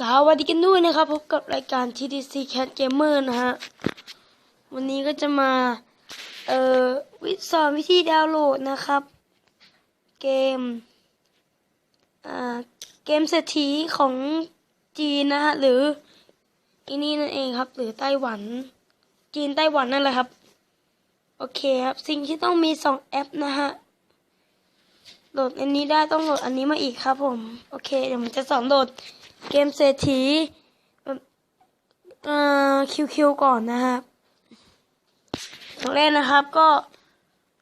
สวัสดีกันด้วยนะครับ พบกับรายการ TDC Cat Gamer นะฮะ วันนี้ก็จะมา เอ่อ วิสอนวิธีดาวน์โหลดนะครับ เกม อ่า เกมเศรษฐีของจีนนะฮะ หรืออีนี่นั่นเองครับ หรือไต้หวัน จีนไต้หวันนั่นแหละครับ โอเคครับ สิ่งที่ต้องมีสองแอปนะฮะ โหลดอันนี้ได้ต้องโหลดอันนี้มาอีกครับผม โอเค เดี๋ยวผมจะสอนโหลด เกมเศรษฐีเอ่อคิวคิวก่อนนะครับอย่างแรกนะครับก็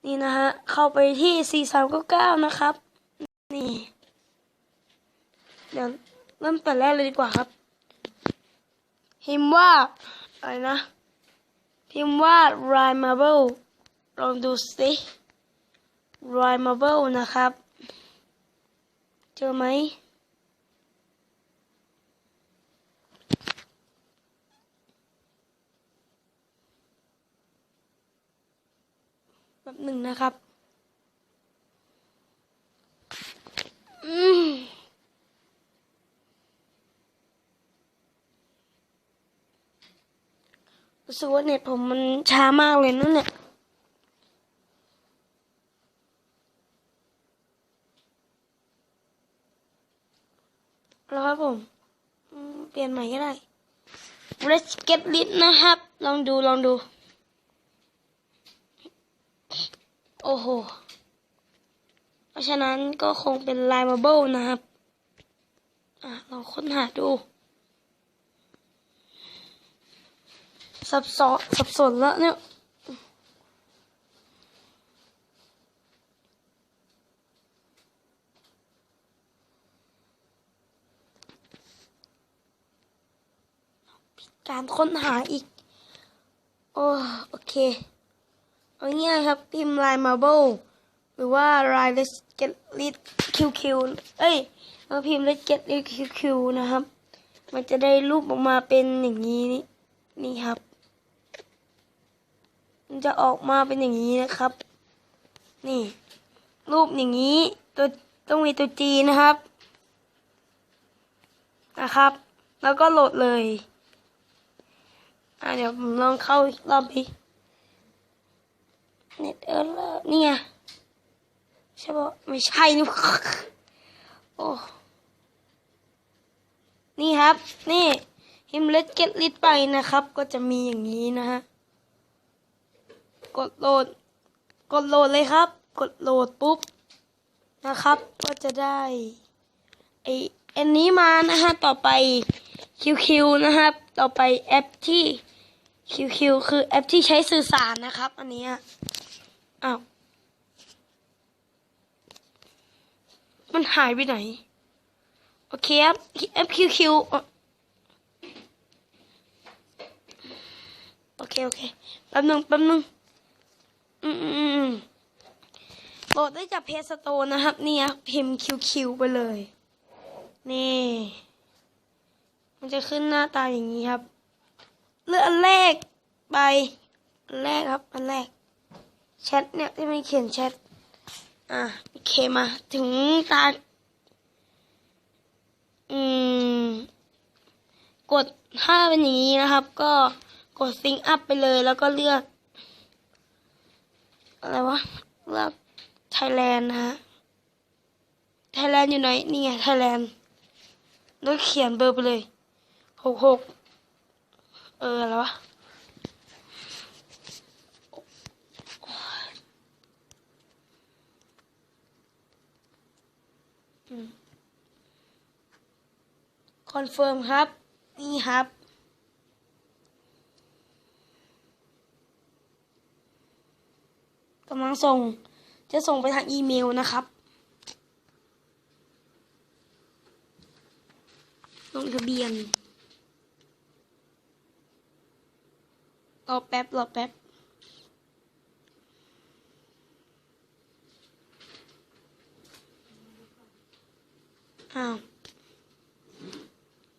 นี่นะฮะเข้าไปที่ 4 3 9 9 นะครับ นี่เดี๋ยวเริ่มแต่แรกเลยดีกว่าครับ พิมพ์ว่า อะไรนะ พิมพ์ว่า r i m a b l e ลองดูสิ r i m a b l e นะครับ เจอไหม แบบหนึ่งนะครับ อืมรู้สึกว่าเน็ตผมมันช้ามากเลยนั่นเนี่ยแล้วครับผมอืมเปลี่ยนใหม่ก็ได้ Let's get lit นะครับ ลองดู ลองดู โอ้โห เพราะฉะนั้นก็คงเป็น l i มาเบิลนะครับ อะลองค้นหาดู สับสนสับสนแล้วเนี่ยการค้นหาอีก โอ้โอเค เอาง่ายครับพิมพ์ line marble หรือว่า line let's get lit qq เอ้ยเราพิมพ์ let's get lit qq นะครับ มันจะได้รูปออกมาเป็นอย่างนี้นี่นี่ครับ มันจะออกมาเป็นอย่างนี้นะครับ นี่ รูปอย่างนี้ตัวต้องมีตัว G นะครับ นะครับ แล้วก็โหลดเลย อะเดี๋ยวผมลองเข้าอีกรอบดิ เน็ตเออร์นี่ไงใช่ปะไม่ใช่นี่โอ้นี่ครับ นี่ฮิมเลตเก็ตลิตไปนะครับ ก็จะมีอย่างนี้นะฮะ กดโหลด กดโหลดเลยครับ กดโหลดปุ๊บนะครับ ก็จะได้ไออันนี้มานะฮะ ต่อไป QQ นะครับ ต่อไปแอปที่ QQ คือแอปที่ใช้สื่อสารนะครับ อันนี้ อ้าว มันหายไปไหน โอเคครับแอป QQ โอเค โอเค แป๊บนึง แป๊บนึง อืมอืมอืมโหลดได้จากเพจสโตนะครับ นี่ครับพิมพ์ QQ ไปเลย นี่ มันจะขึ้นหน้าตาอย่างนี้ครับ เลือกอันแรกไป อันแรกครับ อันแรก แชทเนี่ยที่มันเขียนแชท อะโอเคมาถึงตา อืม กดถ้าเป็นอย่างนี้นะครับ ก็กดซิงอัพไปเลยแล้วก็เลือก อะไรวะ เลือกไทยแลนด์นะฮะไทยแลนด์อยู่ไหน นี่ไงไทยแลนด์แล้วเขียนเบอร์ไปเลยหกหกเออ อะไรวะ คอนเฟิร์มครับ นี่ครับ กำลังส่ง จะส่งไปทางอีเมลนะครับลงทะเบียน รอแป๊บ รอแป๊บ อ้าว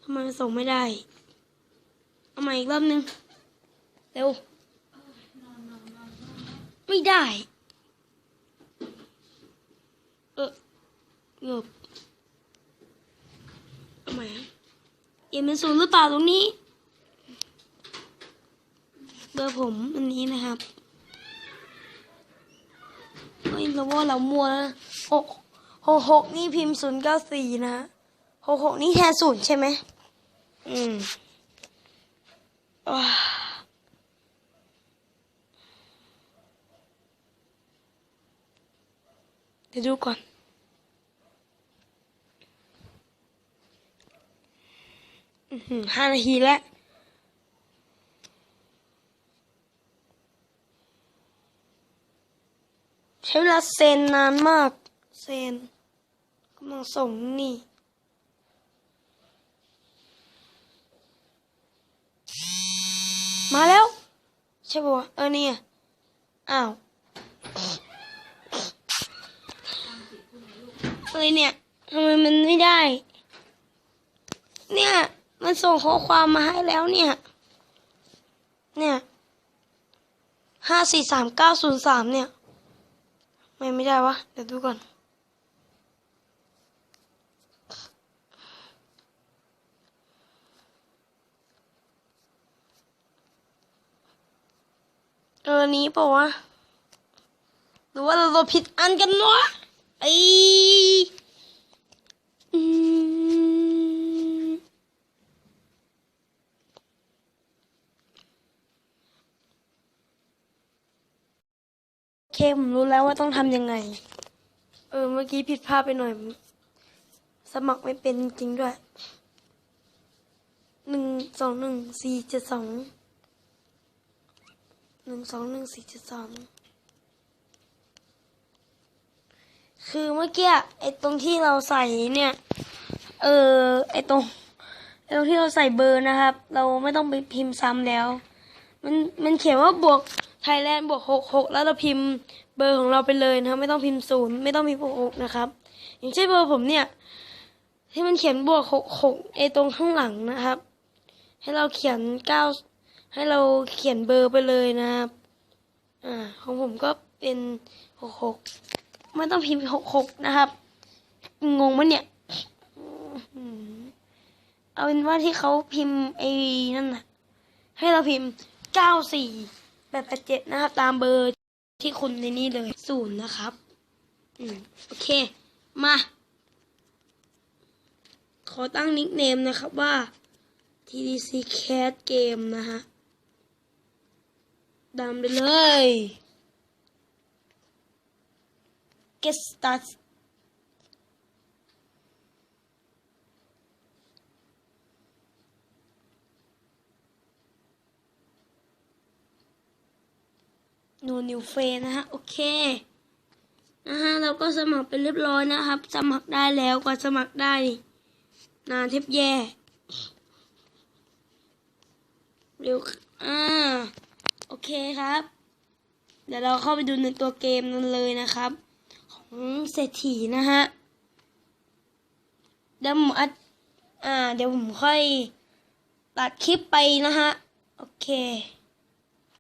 ทำไมส่งไม่ได้ เอาใหม่อีกรอบนึง เร็ว ไม่ได้ เออเงบเอาใหม่เอ็มเป็นศูนย์หรือเปล่าตรงนี้ เบอร์ผมอันนี้นะครับเฮ้ยเราว่าเรามัวนะหก หกหกนี่พิมพ์ศูนย์เก้าสี่นะหกหกนี่แทนศูนย์ใช่ไหม อืมเดี๋ยวดูก่อนอือหือห้านาทีแล้วใช้เวลาเซนนานมาก เซนำลังส่งนี่มาแล้ว ใช่ปะวะเออเนี่ยอ้าวเอ้ยเนี่ยทำไมมันไม่ได้ เนี่ย มันส่งข้อความมาให้แล้วเนี่ย เนี่ยห้าสี่สามเก้าศูนย์สามเนี่ยไม่ไม่ได้วะ เดี๋ยวดูก่อน เออนี้เปล่าวะ หรือว่าเราผิดอันกันวะไอโอเคผมรู้แล้วว่าต้องทำยังไง เออ เมื่อกี้ผิดพลาดไปหน่อย สมัครไม่เป็นจริงด้วย หนึ่งสองหนึ่งสี่เจ็ดสอง หนึ่งสองหนึ่งสี่เจ็ดสองคือเมื่อกี้ไอ้ตรงที่เราใส่เนี่ย เออไอ้ตรงไอ้ตรงที่เราใส่เบอร์นะครับ เราไม่ต้องไปพิมพ์ซ้ำแล้ว มันมันเขียนว่าบวกไทยแลนด์บวกหกหกแล้วเราพิมพ์เบอร์ของเราไปเลยนะครับ ไม่ต้องพิมพ์ศูนย์ไม่ต้องพิมพ์หกหกนะครับ อย่างเช่นเบอร์ผมเนี่ย ที่มันเขียนบวกหกหกไอ้ตรงข้างหลังนะครับ ให้เราเขียนเก้า ให้เราเขียนเบอร์ไปเลยนะครับ อ่า ของผมก็เป็นหกหกไม่ต้องพิมพ์หกหกนะครับ งงมั้ยเนี่ยเอาเป็นว่าที่เขาพิมพ์ไอ้นั่นนะให้เราพิมพ์เก้าสี่แปดแปดเจ็ดนะครับ ตามเบอร์ที่คุณในนี้เลยศูนย์นะครับ อืมโอเค มา ขอตั้งนิกเนมนะครับว่า TDC Cat Game นะฮะ ดำไปเลย Get start โนนิวเฟนะฮะ โอเค นะฮะ เราก็สมัครไปเรียบร้อยนะครับ สมัครได้แล้วกว่าสมัครได้นี่นานเทบแย่ เร็ว อ่า เคครับ เดี๋ยวเราเข้าไปดูในตัวเกมนั้นเลยนะครับ ของเศรษฐีนะฮะเดี๋ยวผมอัดอ่า เดี๋ยวผมค่อยตัดคลิปไปนะฮะ โอเค